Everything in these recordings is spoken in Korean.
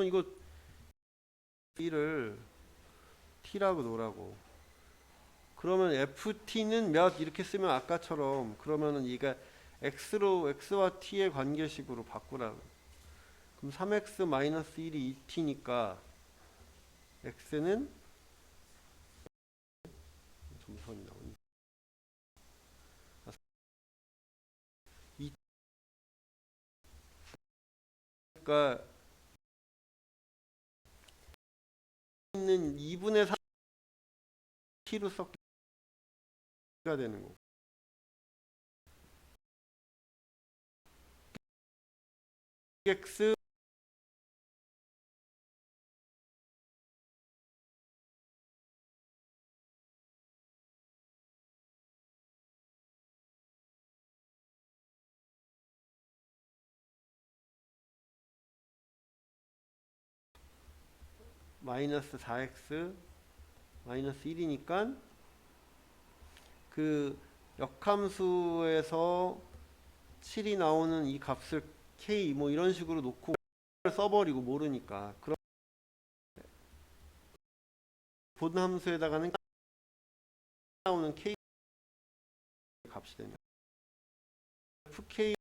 그러면 이거 B를 T라고 놓으라고. 그러면 FT는 몇 이렇게 쓰면 아까처럼 그러면은 이게 X로 X와 T의 관계식으로 바꾸라고. 그럼 3X 마이너스 1이 2T니까 X는 점선이 나오니. 이 그러니까 있는 2분의 3 t로 섞가 되는 거. x 마이너스 4x 마이너스 1이니까 그 역함수에서 7이 나오는 이 값을 k 뭐 이런 식으로 놓고 써버리고 모르니까. 그럼 본 함수에다가는 나오는 k 값이 되냐. Fk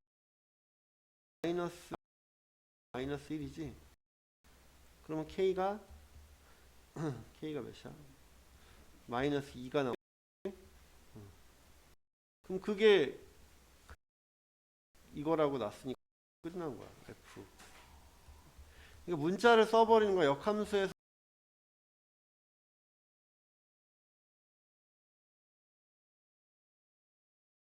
마이너스 마이너스 1이지. 그러면 k가 k가 몇이야? 마이너스 2가 나오 그럼 그게 이거라고 났으니까 끝난 거야. F. 이거 문자를 써버리는 거야. 역함수에서